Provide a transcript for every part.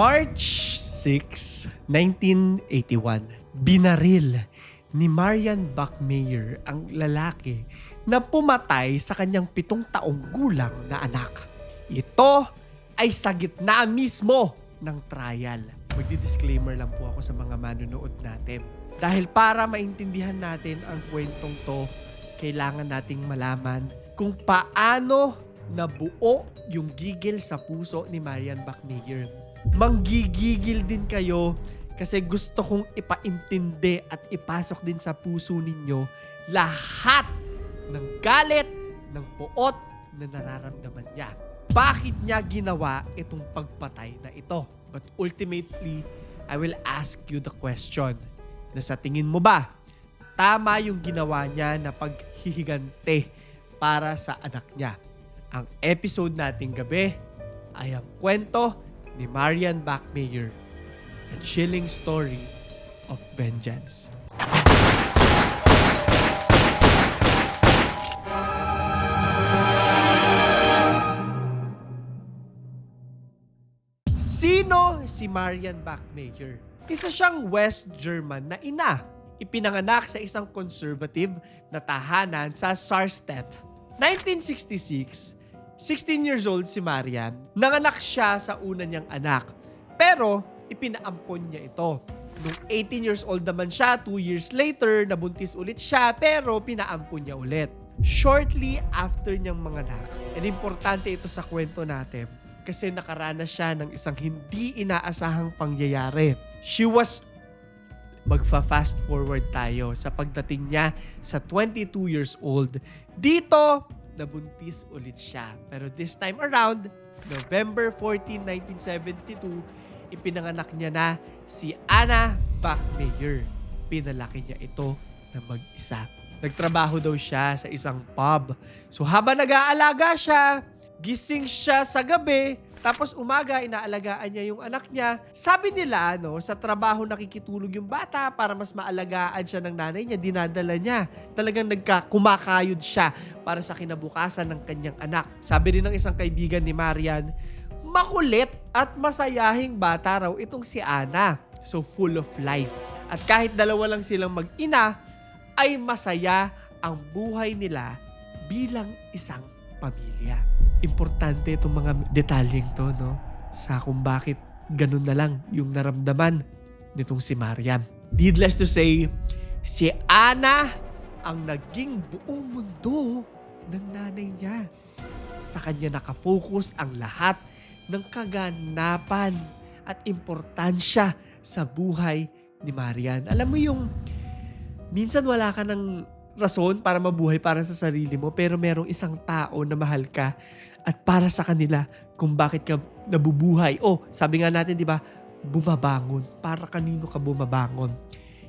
March 6, 1981, binaril ni Marian Buckmeyer ang lalaki na pumatay sa kanyang pitong taong gulang na anak. Ito ay sa gitna mismo ng trial. Magdi-disclaimer lang po ako sa mga manonood natin. Dahil para maintindihan natin ang kwentong to, kailangan nating malaman kung paano nabuo yung gigil sa puso ni Marian Buckmeyer. Manggigigil din kayo kasi gusto kong ipaintindi at ipasok din sa puso ninyo lahat ng galit, ng puot na nararamdaman niya. Bakit niya ginawa itong pagpatay na ito? But ultimately, I will ask you the question na sa tingin mo ba, tama yung ginawa niya na paghihigante para sa anak niya. Ang episode nating gabi ay ang kwento ni Marian Backmayer, A Chilling Story of Vengeance. Sino si Marian Backmayer? Isa siyang West German na ina. Ipinanganak sa isang conservative na tahanan sa Sarstedt. 1966, 16 years old si Marian. Nanganak siya sa una niyang anak. Pero ipinaampon niya ito. Nung 18 years old naman siya, 2 years later, nabuntis ulit siya pero pinaampon niya ulit. Shortly after niyang manganak, and importante ito sa kwento natin, kasi nakaranas siya ng isang hindi inaasahang pangyayari. She was magfa-fast forward tayo sa pagdating niya sa 22 years old. Dito, nabuntis ulit siya. Pero this time around, November 14, 1972, ipinanganak niya na si Anna Backmayer. Pinalaki niya ito na mag-isa. Nagtrabaho daw siya sa isang pub. So habang nag-aalaga siya, gising siya sa gabi, tapos umaga, inaalagaan niya yung anak niya. Sabi nila, ano, sa trabaho nakikitulog yung bata para mas maalagaan siya ng nanay niya, dinadala niya. Talagang nagkakumakayod siya para sa kinabukasan ng kanyang anak. Sabi rin ng isang kaibigan ni Marian, makulit at masayahing bata raw itong si Ana. So full of life. At kahit dalawa lang silang mag-ina, ay masaya ang buhay nila bilang isang pamilya. Importante itong mga detalyeng to, no? Sa kung bakit ganun na lang yung naramdaman nitong si Mariam. Needless to say, si Ana ang naging buong mundo ng nanay niya. Sa kanya nakafocus ang lahat ng kaganapan at importansya sa buhay ni Marian. Alam mo yung minsan wala ka ng rason para mabuhay para sa sarili mo pero merong isang tao na mahal ka at para sa kanila kung bakit ka nabubuhay. Oh, sabi nga natin, di ba, bumabangon. Para kanino ka bumabangon?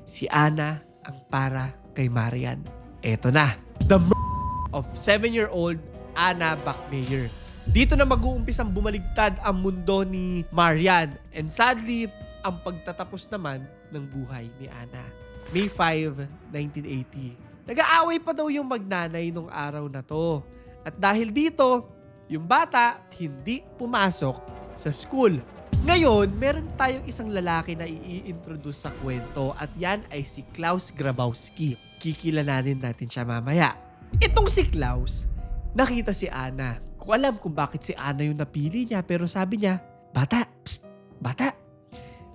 Si Ana ang para kay Marian. Eto na, the of 7-year-old Ana Backmayer. Dito na mag-uumpisang bumaligtad ang mundo ni Marian. And sadly, ang pagtatapos naman ng buhay ni Ana. May 5, 1980. Nag-aaway pa daw yung magnanay nung araw na to. At dahil dito, yung bata hindi pumasok sa school. Ngayon, meron tayong isang lalaki na i-introduce sa kwento at yan ay si Klaus Grabowski. Kikilalanin natin siya mamaya. Itong si Klaus, nakita si Ana. Kung alam kung bakit si Ana yung napili niya pero sabi niya, Bata, psst, bata,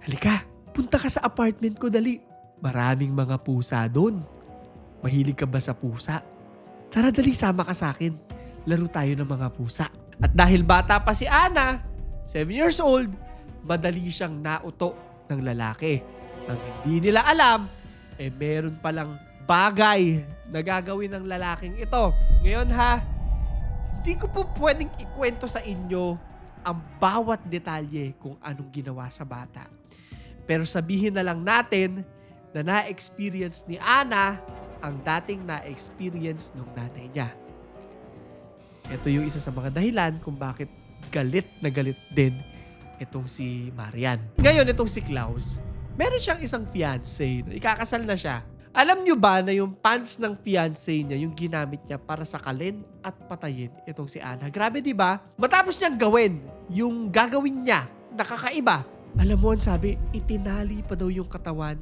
halika, punta ka sa apartment ko dali. Maraming mga pusa doon. Mahilig ka ba sa pusa? Tara dali, sama ka sa akin. Laro tayo ng mga pusa. At dahil bata pa si Ana, 7 years old, madali siyang nauto ng lalaki. Ang hindi nila alam, eh meron palang bagay na gagawin ng lalaking ito. Ngayon ha, hindi ko po pwedeng ikwento sa inyo ang bawat detalye kung anong ginawa sa bata. Pero sabihin na lang natin na na-experience ni Ana ang dating na-experience ng nanay niya. Ito yung isa sa mga dahilan kung bakit galit na galit din itong si Marian. Ngayon, itong si Klaus, meron siyang isang fiancé. Ikakasal na siya. Alam nyo ba na yung pants ng fiancé niya, yung ginamit niya para sakalin at patayin itong si Ana? Grabe, di ba? Matapos niyang gawin yung gagawin niya, nakakaiba, Alam mo, sabi, itinali pa daw yung katawan.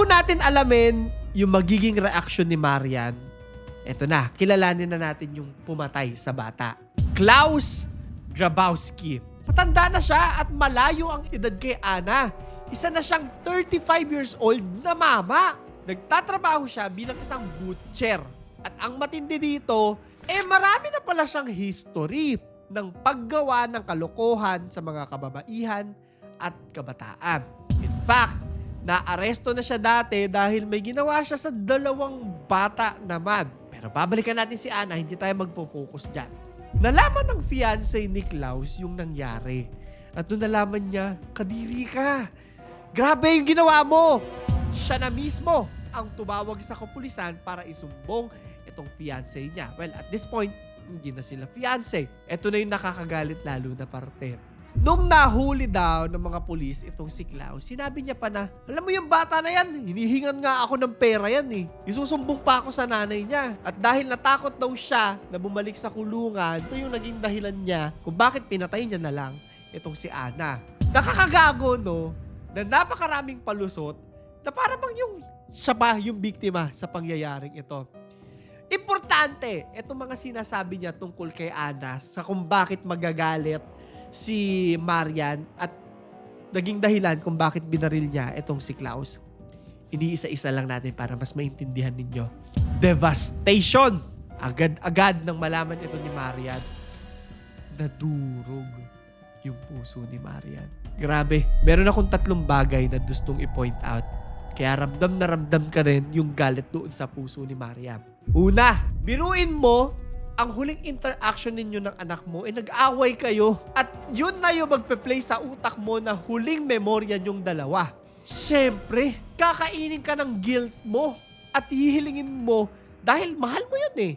Bago natin alamin yung magiging reaksyon ni Marian, eto na, kilalanin na natin yung pumatay sa bata. Klaus Grabowski. Matanda na siya at malayo ang edad kay Ana. Isa na siyang 35 years old na mama. Nagtatrabaho siya bilang isang butcher. At ang matindi dito, eh marami na pala siyang history ng paggawa ng kalokohan sa mga kababaihan at kabataan. In fact, naaresto na siya dati dahil may ginawa siya sa dalawang bata naman. Pero babalikan natin si Ana, hindi tayo magfo-focus dyan. Nalaman ng fiancé ni Klaus yung nangyari. At doon nalaman niya, kadiri ka. Grabe yung ginawa mo. Siya na mismo ang tumawag sa kapulisan para isumbong itong fiancé niya. Well, at this point, hindi na sila fiancé. Ito na yung nakakagalit lalo na parte. Nung nahuli daw ng mga pulis itong si Klaus, sinabi niya pa na, alam mo yung bata na yan, hinihingan nga ako ng pera yan eh. Isusumbong pa ako sa nanay niya. At dahil natakot daw siya na bumalik sa kulungan, ito yung naging dahilan niya kung bakit pinatay niya na lang itong si Ana. Nakakagago no, na napakaraming palusot na para bang yung siya pa yung biktima sa pangyayaring ito. Importante, itong mga sinasabi niya tungkol kay Ana sa kung bakit magagalit si Marian at naging dahilan kung bakit binaril niya itong si Klaus. Iniisa-isa lang natin para mas maintindihan ninyo. Devastation! Agad-agad nang malaman ito ni Marian, nadurog yung puso ni Marian. Grabe, meron akong tatlong bagay na gustong i-point out. Kaya ramdam na ramdam ka rin yung galit doon sa puso ni Mariam. Una, biruin mo ang huling interaction ninyo ng anak mo, eh nag-away kayo. At yun na yung magpe-play sa utak mo na huling memorya nyong dalawa. Siyempre, kakainin ka ng guilt mo at hihilingin mo dahil mahal mo yun eh.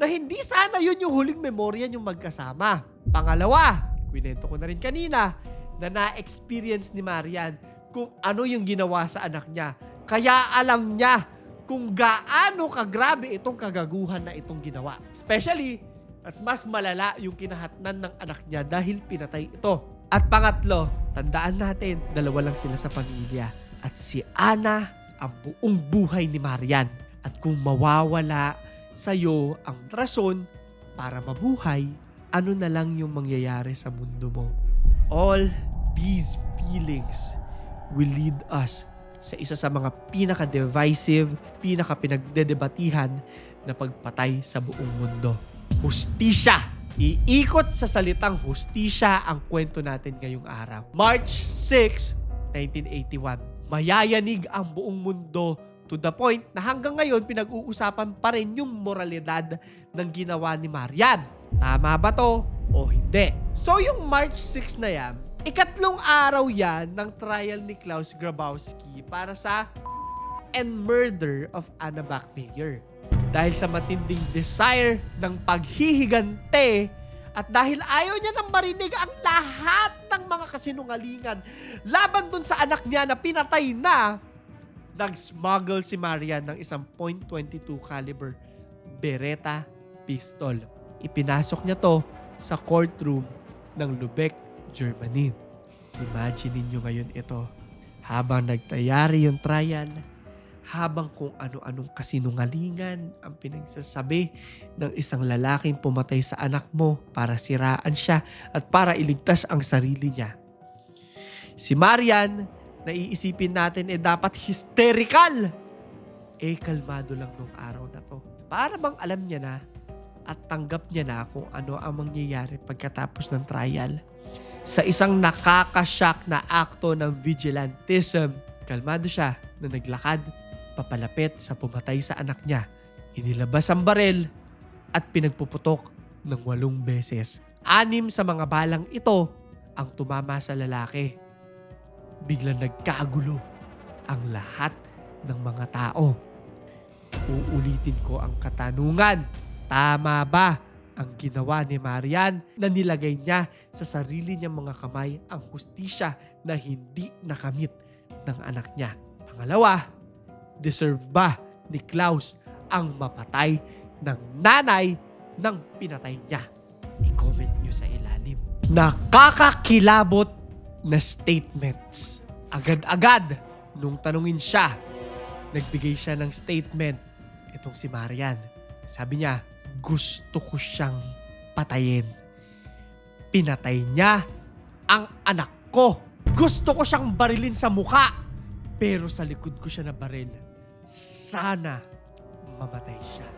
Na hindi sana yun yung huling memorya nyong magkasama. Pangalawa, kwento ko na rin kanina na na-experience ni Marian kung ano yung ginawa sa anak niya. Kaya alam niya kung gaano kagrabe itong kagaguhan na itong ginawa. Especially, at mas malala yung kinahatnan ng anak niya dahil pinatay ito. At pangatlo, tandaan natin, dalawa lang sila sa pamilya. At si Ana, ang buong buhay ni Marian. At kung mawawala sa'yo ang rason para mabuhay, ano na lang yung mangyayari sa mundo mo. All these feelings will lead us sa isa sa mga pinaka-divisive, pinaka-pinagdedebatihan na pagpatay sa buong mundo. Hustisya! Iikot sa salitang hustisya ang kwento natin ngayong araw. March 6, 1981. Mayayanig ang buong mundo to the point na hanggang ngayon pinag-uusapan pa rin yung moralidad ng ginawa ni Marian. Tama ba to o hindi? So yung March 6 na yan, ikatlong araw yan ng trial ni Klaus Grabowski para sa and murder of Anna Backmayer. Dahil sa matinding desire ng paghihigante at dahil ayaw niya nang marinig ang lahat ng mga kasinungalingan laban dun sa anak niya na pinatay na, nag-smuggle si Marian ng isang .22 caliber Beretta pistol. Ipinasok niya to sa courtroom ng Lubeck, Germany. Imagine ninyo ngayon ito. Habang nagtayari yung trial, habang kung ano-anong kasinungalingan ang pinagsasabi ng isang lalaking pumatay sa anak mo para siraan siya at para iligtas ang sarili niya. Si Marian, naiisipin natin eh dapat hysterical. Eh kalmado lang nung araw na to. Para bang alam niya na at tanggap niya na kung ano ang mangyayari pagkatapos ng trial. Sa isang nakakashock na akto ng vigilantism, kalmado siya na naglakad papalapit sa pumatay sa anak niya. Inilabas ang barel at pinagpuputok ng walong beses. Anim sa mga balang ito ang tumama sa lalaki. Biglang nagkagulo ang lahat ng mga tao. Uulitin ko ang katanungan. Tama ba ang ginawa ni Marian na nilagay niya sa sarili niyang mga kamay ang hustisya na hindi nakamit ng anak niya? Pangalawa, Deserve ba ni Klaus ang mapatay ng nanay ng pinatay niya? I-comment nyo sa ilalim. Nakakakilabot na statements. Agad-agad, nung tanungin siya, nagbigay siya ng statement. Itong si Marian. Sabi niya, gusto ko siyang patayin. Pinatay niya ang anak ko. Gusto ko siyang barilin sa muka. Pero sa likod ko siya na baril. Sana mamatay siya.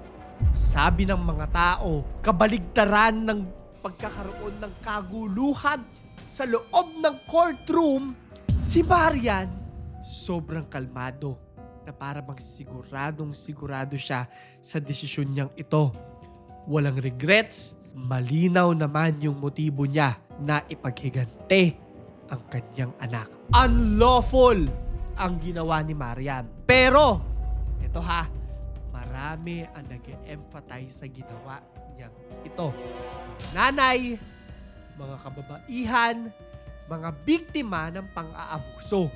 Sabi ng mga tao, kabaligtaran ng pagkakaroon ng kaguluhan sa loob ng courtroom, si Marian sobrang kalmado na para bang sigurado siya sa desisyon niyang ito. Walang regrets, malinaw naman yung motibo niya na ipaghigante ang kanyang anak. Unlawful ang ginawa ni Marian. Pero, ito ha, marami ang nag emphasize sa ginawa niyang ito. Nanay, mga kababaihan, mga biktima ng pang-aabuso.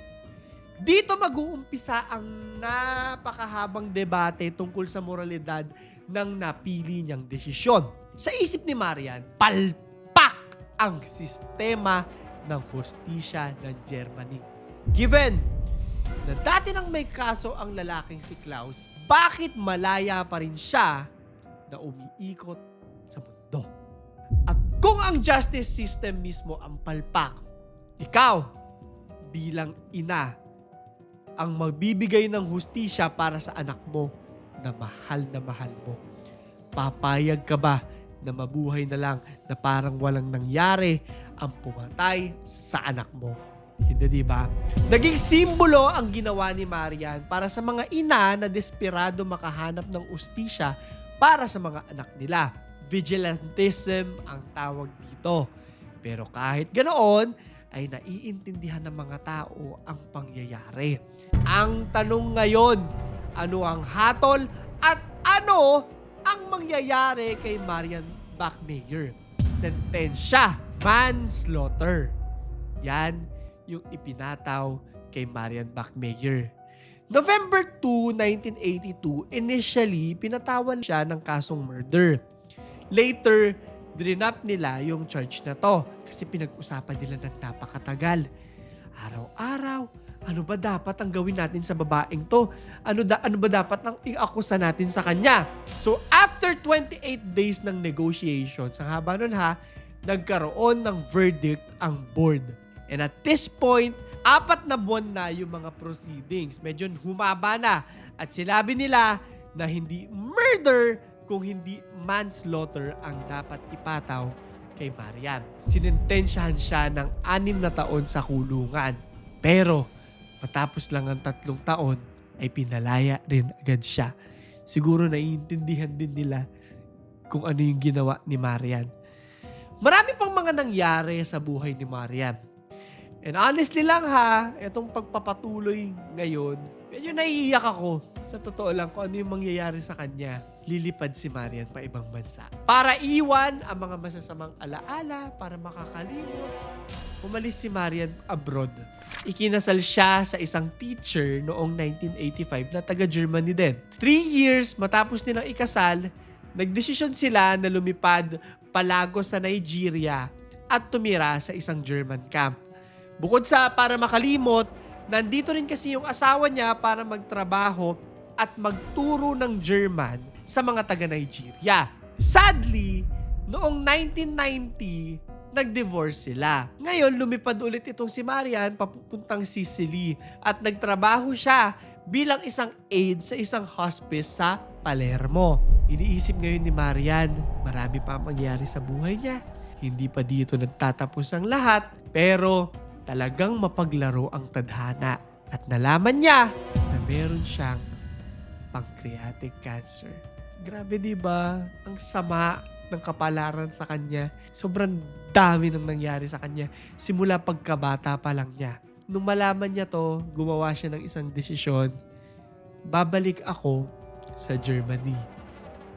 Dito mag-uumpisa ang napakahabang debate tungkol sa moralidad ng napili niyang desisyon. Sa isip ni Marian, palpak ang sistema ng hostisya ng Germany. Given na dati nang may kaso ang lalaking si Klaus, bakit malaya pa rin siya na umiikot sa mundo? At kung ang justice system mismo ang palpak, ikaw bilang ina ang magbibigay ng hustisya para sa anak mo na mahal na mahal mo. Papayag ka ba na mabuhay na lang na parang walang nangyari ang pumatay sa anak mo? Hindi, di ba? Naging simbolo ang ginawa ni Marian para sa mga ina na desperado makahanap ng ustisya para sa mga anak nila. Vigilantism ang tawag dito. Pero kahit ganoon, ay naiintindihan ng mga tao ang pangyayari. Ang tanong ngayon, ano ang hatol at ano ang mangyayari kay Marian Bachmeyer? Sentensya, manslaughter. Yan yung ipinataw kay Marian Bachmeyer. November 2, 1982, initially, pinatawan siya ng kasong murder. Later, drinap nila yung charge na to kasi pinag-usapan nila ng napakatagal. Araw-araw, ano ba dapat ang gawin natin sa babaeng to? Ano, da, ano ba dapat ang iakusa natin sa kanya? So after 28 days ng negotiations, ang haba nun ha, nagkaroon ng verdict ang board. And at this point, apat na buwan na yung mga proceedings. Medyo humaba na. At sinabi nila na hindi murder kung hindi manslaughter ang dapat ipataw kay Marian. Sinintensyahan siya ng anim na taon sa kulungan. Pero matapos lang ang tatlong taon ay pinalaya rin agad siya. Siguro naiintindihan din nila kung ano yung ginawa ni Marian. Marami pang mga nangyari sa buhay ni Marian. And honestly lang ha, itong pagpapatuloy ngayon, medyo naiiyak ako. Sa totoo lang kung ano yung mangyayari sa kanya, lilipad si Marian pa ibang bansa. Para iwan ang mga masasamang alaala, para makakalimot, umalis si Marian abroad. Ikinasal siya sa isang teacher noong 1985 na taga-Germany din. Three years matapos nilang ikasal, nagdesisyon sila na lumipad palago sa Nigeria at tumira sa isang German camp. Bukod sa para makalimot, nandito rin kasi yung asawa niya para magtrabaho at magturo ng German sa mga taga-Nigeria. Sadly, noong 1990, nag-divorce sila. Ngayon, lumipad ulit itong si Marian papupuntang Sicily at nagtrabaho siya bilang isang aide sa isang hospice sa Palermo. Iniisip ngayon ni Marian, marami pa ang mangyari sa buhay niya. Hindi pa dito nagtatapos ang lahat, pero talagang mapaglaro ang tadhana at nalaman niya na meron siyang pancreatic cancer. Grabe 'di ba? Ang sama ng kapalaran sa kanya. Sobrang dami nang nangyari sa kanya simula pagkabata pa lang niya. Nung malaman niya to, gumawa siya ng isang desisyon. Babalik ako sa Germany.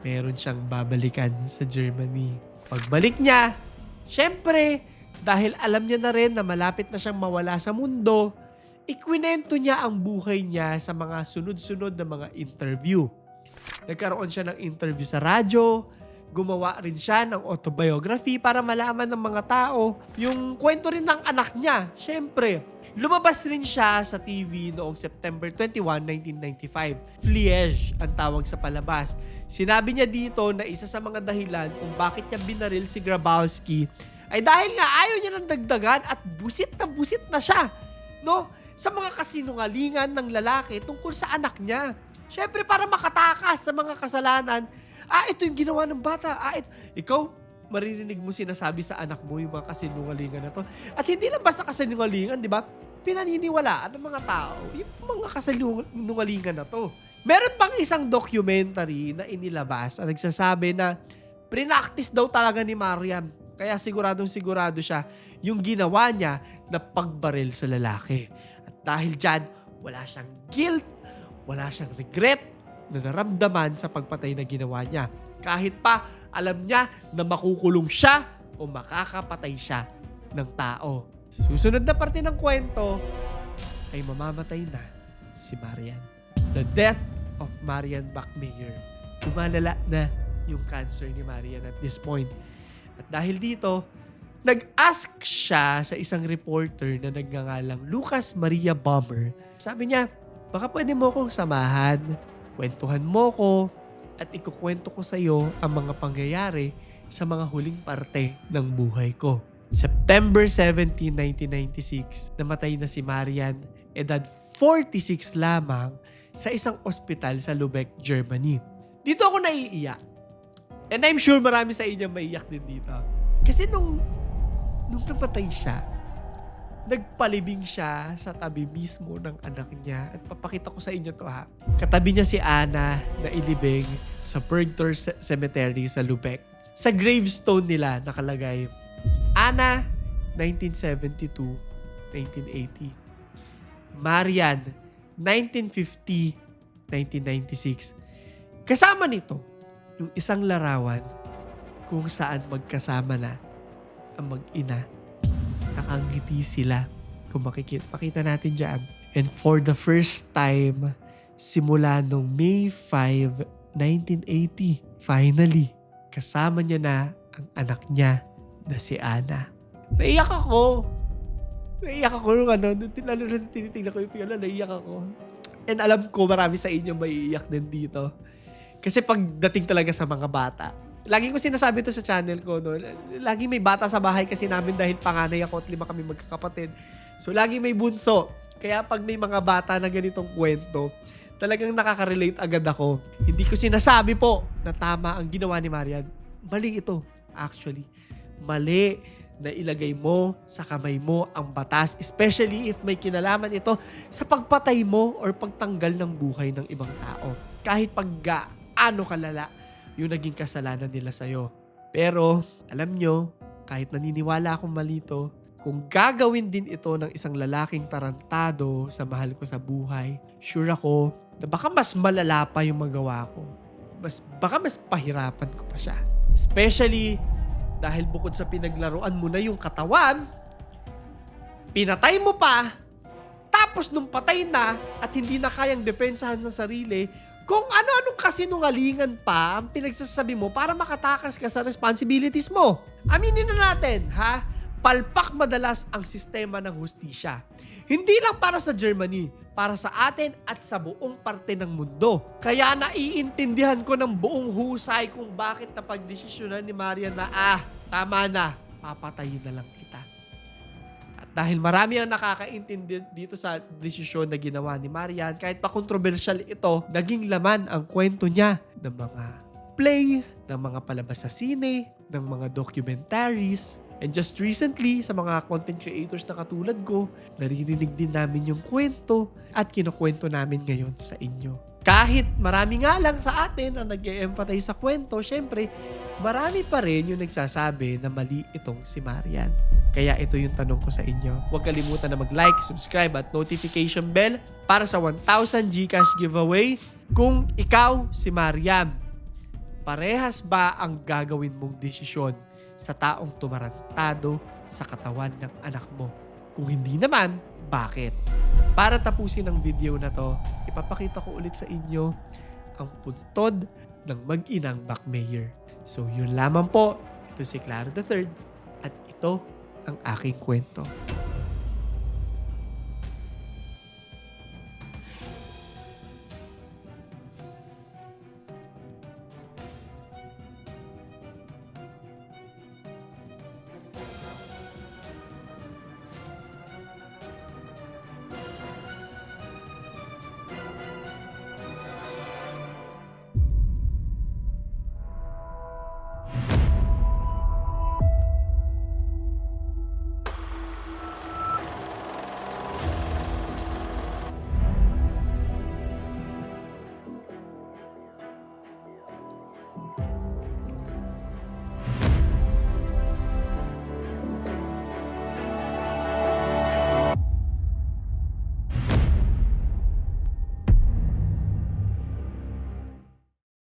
Meron siyang babalikan sa Germany. Pagbalik niya, syempre, dahil alam niya na rin na malapit na siyang mawala sa mundo, ikwinento niya ang buhay niya sa mga sunod-sunod na mga interview. Nagkaroon siya ng interview sa radyo, gumawa rin siya ng autobiography para malaman ng mga tao yung kwento rin ng anak niya. Siyempre, lumabas rin siya sa TV noong September 21, 1995. Fliege ang tawag sa palabas. Sinabi niya dito na isa sa mga dahilan kung bakit niya binaril si Grabowski ay dahil nga ayaw niya ng dagdagan at busit na busit na siya. No? Sa mga kasinungalingan ng lalaki tungkol sa anak niya. Siyempre, para makatakas sa mga kasalanan, ah, ito yung ginawa ng bata. Ah, ito. Ikaw, maririnig mo sinasabi sa anak mo yung mga kasinungalingan na to. At hindi lang basta kasinungalingan, di ba? Pinaniniwalaan ng mga tao yung mga kasinungalingan na to. Meron pang isang documentary na inilabas na nagsasabi na prinactice daw talaga ni Mariam. Kaya siguradong sigurado siya yung ginawa niya na pagbaril sa lalaki. Dahil dyan, wala siyang guilt, wala siyang regret na naramdaman sa pagpatay na ginawa niya. Kahit pa alam niya na makukulong siya o makakapatay siya ng tao. Susunod na parte ng kwento ay mamamatay na si Marian. The death of Marian Bachmeyer. Tumalala na yung cancer ni Marian at this point. At dahil dito, nag-ask siya sa isang reporter na nagngangalang Lucas Maria Bomber. Sabi niya, baka pwede mo akong samahan, kwentuhan mo ko, at ikukwento ko sa iyo ang mga pangyayari sa mga huling parte ng buhay ko. September 17, 1996, namatay na si Marian, edad 46 lamang, sa isang ospital sa Lubeck, Germany. Dito ako naiiyak. And I'm sure marami sa inyo maiiyak din dito. Kasi nung, nung napatay siya, nagpalibing siya sa tabi mismo ng anak niya. At papakita ko sa inyo to ha. Katabi niya si Ana na ilibing sa Bergtor C- Cemetery sa Lubeck. Sa gravestone nila nakalagay, Ana, 1972-1980. Marian, 1950-1996. Kasama nito, yung isang larawan kung saan magkasama na ang mag-ina. Nakangiti sila. Kung makikita, pakita natin dyan. And for the first time, simula nung May 5, 1980, finally, kasama niya na ang anak niya na si Ana. Naiyak ako. Naiyak ako nung ano, lalo na tinitingnan ko yung piyala, naiyak ako. And alam ko marami sa inyo may iiyak din dito. Kasi pagdating talaga sa mga bata, lagi ko sinasabi to sa channel ko, no? lagi may bata sa bahay kasi namin dahil panganay ako at lima kami magkakapatid. So lagi may bunso. Kaya pag may mga bata na ganitong kwento, talagang nakaka-relate agad ako. Hindi ko sinasabi po na tama ang ginawa ni Marian. Mali ito, actually. Mali na ilagay mo sa kamay mo ang batas, especially if may kinalaman ito sa pagpatay mo or pagtanggal ng buhay ng ibang tao. Kahit pag gaano kalala yung naging kasalanan nila sa'yo. Pero, alam nyo, kahit naniniwala akong malito, kung gagawin din ito ng isang lalaking tarantado sa mahal ko sa buhay, sure ako na baka mas malala pa yung magawa ko. Mas, baka mas pahirapan ko pa siya. Especially dahil bukod sa pinaglaruan mo na yung katawan, pinatay mo pa, tapos nung patay na at hindi na kayang depensahan ng sarili, kung ano-anong kasinungalingan pa ang pinagsasabi mo para makatakas ka sa responsibilities mo. Aminin na natin, ha? Palpak madalas ang sistema ng hustisya. Hindi lang para sa Germany, para sa atin at sa buong parte ng mundo. Kaya naiintindihan ko ng buong husay kung bakit napagdesisyonan ni Maria na ah, tama na, papatayin na lang kita. Dahil marami ang nakakaintindi dito sa desisyon na ginawa ni Marian, kahit pa controversial ito, naging laman ang kwento niya ng mga play, ng mga palabas sa sine, ng mga documentaries, And just recently, sa mga content creators na katulad ko, naririnig din namin yung kwento at kinukwento namin ngayon sa inyo. Kahit marami nga lang sa atin ang nag empathize sa kwento, syempre, marami pa rin yung nagsasabi na mali itong si Marian. Kaya ito yung tanong ko sa inyo. Huwag kalimutan na mag-like, subscribe at notification bell para sa 1,000 Gcash giveaway. Kung ikaw si Mariam, parehas ba ang gagawin mong desisyon sa taong tumarantado sa katawan ng anak mo? Kung hindi naman, bakit? Para tapusin ang video na to, ipapakita ko ulit sa inyo ang puntod ng mag-inang Backmayer. So yun lamang po, ito si Clara III at ito ang aking kwento.